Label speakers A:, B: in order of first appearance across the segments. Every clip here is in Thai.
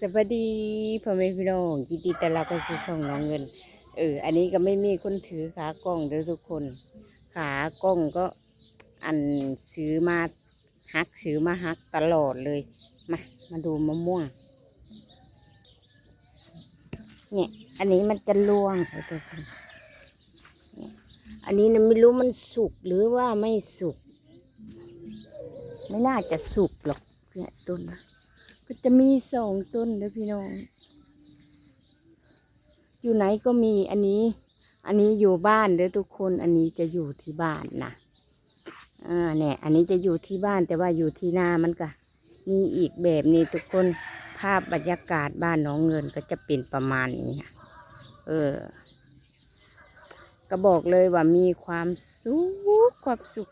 A: สวัสดีพ่อแม่พี่น้องยินดีต้อนรับเข้าสู่ช่องน้องเงิน เออ อันนี้ก็ไม่มีคนถือขากล้องเด้อทุกคน ขากล้องก็อันซื้อมาฮักซื้อมาฮักตลอดเลย มา มาดูมะม่วง เนี่ย อันนี้มันจะล่วงไปทุกคนอันนี้นะไม่รู้มันสุกหรือว่าไม่สุก ไม่น่าจะสุกหรอกเนี่ยต้นนะ ก็จะมีสองต้นนะพี่น้อง อยู่ไหนก็มีอันนี้ อันนี้อยู่บ้านเด้อทุกคน อันนี้จะอยู่ที่บ้านนะอ่าเนี่ยอันนี้จะอยู่ที่บ้านแต่ว่าอยู่ที่นามันก็มีอีกแบบนี้ทุกคนภาพบรรยากาศบ้านน้องเงินก็จะเป็นประมาณนี้นะเออ ก็บอกเลยว่ามีความสุขความสุข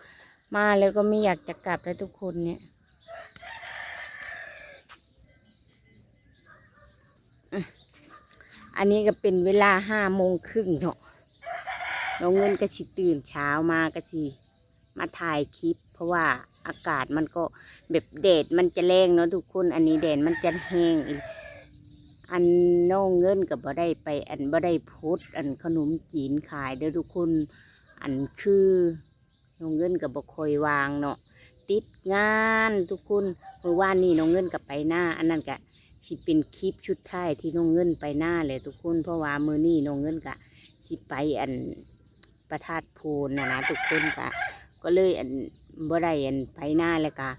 A: มาแล้วก็ไม่อยากจะกลับแล้วทุกคนเนี่ย อันนี้ก็เป็นเวลาห้าโมงครึ่งเนาะน้องเงินก็สิตื่นเช้ามาก็สิมาถ่ายคลิป เพราะว่าอากาศมันก็แบบแดดมันจะแรงเนาะทุกคน อันนี้แดดมันจะแห้งอีก อันน้องเงินกับบ่ได้ไป อันบ่ได้โพสต์อันขนมจีนขายเด้อทุกคน อันคือน้องเงินกับบ่คอยวางเนาะติดงานทุกคนเมื่อวานนี้น้องเงินกับไปหน้า อันนั้นก็ สิเป็นคลิปชุดท้ายที่น้องเงินไปหน้าเลยทุกคนเพราะว่ามือนี้น้องเงินกะสิไปอันประทาดโพนนะนะทุกคนกะก็เลยอันบ่ได้อันไปหน้าเลยกะ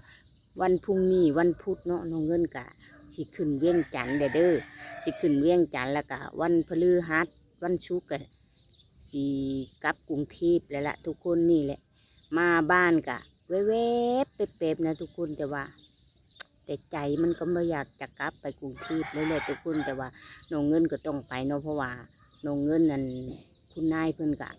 A: วันพรุ่งนี้วันพุธเนาะน้องเงินกะสิขึ้นเวียงจันทร์เด้อเด้อสิขึ้นเวียงจันทร์แล้วกะวันพฤหัสวันศุกกะสิกลับกรุงเทพแล้วละทุกคนนี่แหละ มาบ้านกะแวบๆเป๊บๆนะทุกคนแต่ว่า แต่ใจมันก็ไม่อยากจะกลับไปกรุงเทพเลยเลยทุกคนแต่ว่าน้องเงินก็ต้องไปเนาะเพราะว่าน้องเงินนั่นคุณนายเพิ่อนกะ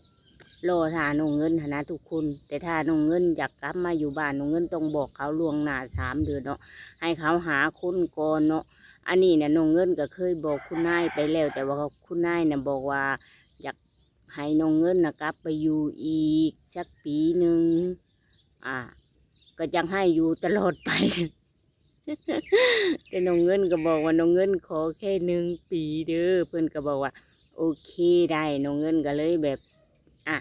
A: รอท่าน้องเงินหั้นะทุกคน แต่ถ้าน้องเงินอยากกลับมาอยู่บ้านน้องเงินต้องบอกเขาล่วงหน้าสามเดือนเนาะให้เขาหาคนก่อนเนาะอันนี้เนี่ยน้องเงินก็เคยบอกคุณนายไปแล้ว แต่ว่าคุณนายเนี่ยบอกว่าอยากให้น้องเงินนะกลับไปอยู่อีกสักปีหนึ่งอ่า ก็ยังให้อยู่ตลอดไป แต่น้องเงินก็บอกว่าน้องเงินขอแค่หนึ่งปีเด้อเพื่อนก็บอกว่า โอเคได้น้องเงินก็เลยแบบ อะ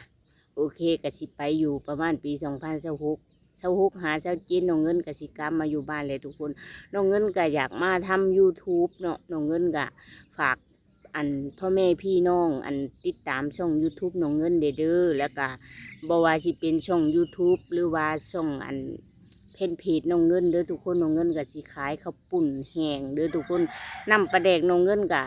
A: โอเคก็สิไปอยู่ประมาณปีสองพันสิบหกเช้าหกหาเช้าจีนน้องเงินกสิกลับมาอยู่บ้านเลยทุกคนน้องเงินก็อยากมาทำ YouTube เนาะน้องเงินก็ฝากอันพ่อแม่พี่น้องอันติดตามช่อง YouTube น้องเงินเด้อเด้อแล้วก็บว่าสิเป็นช่อง YouTube หรือว่าช่องอัน เพนเพจนองเงินเด้อทุกคนนองเงินกับสีขายข้าวปุ่นแห้งเด้อทุกคนนำปลาแดกนองเงินกะ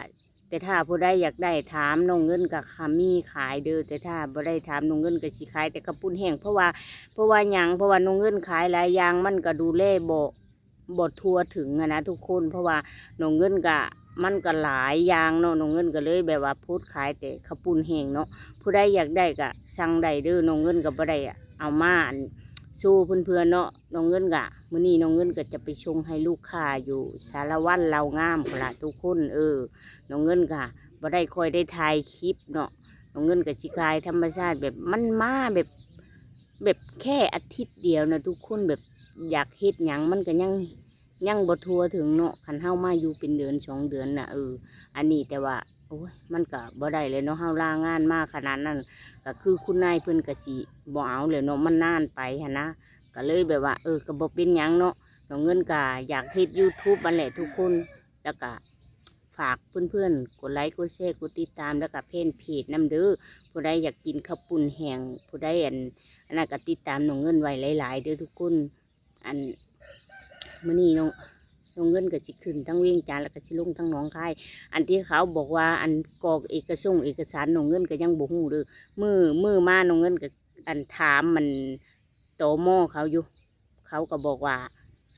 A: แต่ถ้าผู้ใดอยากได้ถามนองเงินกับคามีขายเด้อแต่ถ้าบ่ได้ถามนองเงินกับสีขายแต่ข้าวปุ่นแห้งเพราะว่าเพราะว่าหยังเพราะว่านองเงินขายหลายอย่างมันก็ดูแลบ่บ่ทั่วถึงอะนะทุกคน เพราะว่านองเงินกะมันก็หลายอย่างเนาะนองเงินก็เลยแบบว่าพูดขายแต่ข้าวปุ่นแห้งเนาะผู้ใดอยากได้ก็สั่งได้เด้อนองเงินก็บ่ได้อะเอามาอัน สู้เพื่อนๆเนาะน้องเงินกะมื้อนี้น้องเงินก็จะไปชงให้ลูกค้าอยู่สารวันเรางามพนละทุกคนเออน้องเงินกะบ่ได้คอยได้ถ่ายคลิปเนาะน้องเงินกับชิคายธรรมชาติแบบมันมาแบบ แบบแค่อาทิตย์เดียวนะทุกคนแบบอยากเฮ็ดหยังมันก็ยังยังบ่ทัวถึงเนาะคันเฮามาอยู่เป็นเดือนสองเดือนน่ะเอออันนี้แต่ว่า โอ้ยมันก็บ่ได้เลยเนาะเฮาลางานมากขนาดนั้นก็คือคุณนายเพิ่นก็สิบ่เอาเลยเนาะมันนานไปหั่นนะก็เลยแบบว่า เออก็บ่เป็นหยังเนาะน้องเงินก็อยากเฮ็ด YouTube บันแหละทุกคนแล้วก็ฝากเพื่อนๆ กดไลค์ กดแชร์ กดติดตาม แล้วก็เพจเพจนํเด้อ ผู้ใดอยากกินข้าวปุ้นแห้งผู้ใดอันอันนั้นก็ติดตามน้องเงินไว้หลาย ๆ เด้อทุกคน อันมื้อนี้น้องน้อ งเงินก็สิขึ้นทั้งเวียงจันทน์แล้วก็สิลงทั้งหนองคายอันที่เขาบอกว่าอันกรอกเอกสงเอกสารน้องเงินก็ยังบ่ฮู้เด้อมือมือมาน้องเงินกับอันถามมันโตโมอเขาอยู่ เขาก็บอกว่า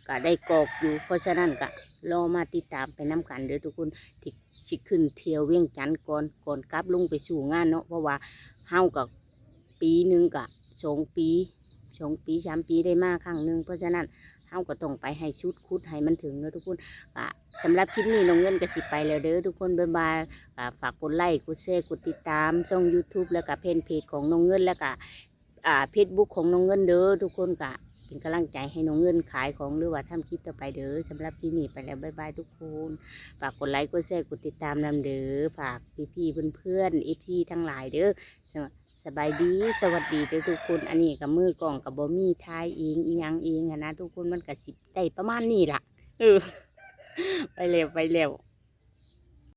A: ก็ได้กรอกอยู่ เพราะฉะนั้นก็รอมาติดตามไปน้ำกันเด้อทุกคนที่สิขึ้นเที่ยวเวียงจันทน์ก่อนก่อนกลับลงไปสู่งานเนาะเพราะว่าเฮากับปีหนึ่งกับสองปีสองปีสามปีได้มาครั้งหนึ่งเพราะฉะนั้น เฮาก็ต้องไปให้ชุดคุดให้มันถึงเนะทุกคนก็สำหรับคลิปนี้น้องเงินก็สิไปแล้วเด้อทุกคนบ๊ายบายอ่าฝากกดไลค์กดแชร์กดติดตามช่อง YouTube แล้วก็เพจเพจของน้องเงินแล้วก็อ่าเฟซบุ๊กของน้องเงินเด้อทุกคนกะเป็นกำลังใจให้น้องเงินขายของหรือว่าทำคลิปต่อไปเด้อสำหรับที่นี่ไปแล้วบ๊ายบายทุกคนฝากกดไลค์กดแชร์กดติดตามนำเด้อฝากพี่ๆเพื่อนๆเอฟซีทั้งหลายเด้อ สบายดีสวัสดีทุกคนอันนี้กับมือกล่องกับบอมี่ทายเองอียังเองอะนะทุกคนมันกับสิบได้ประมาณนี้ล่ะเออไปเร็วไปเร็ว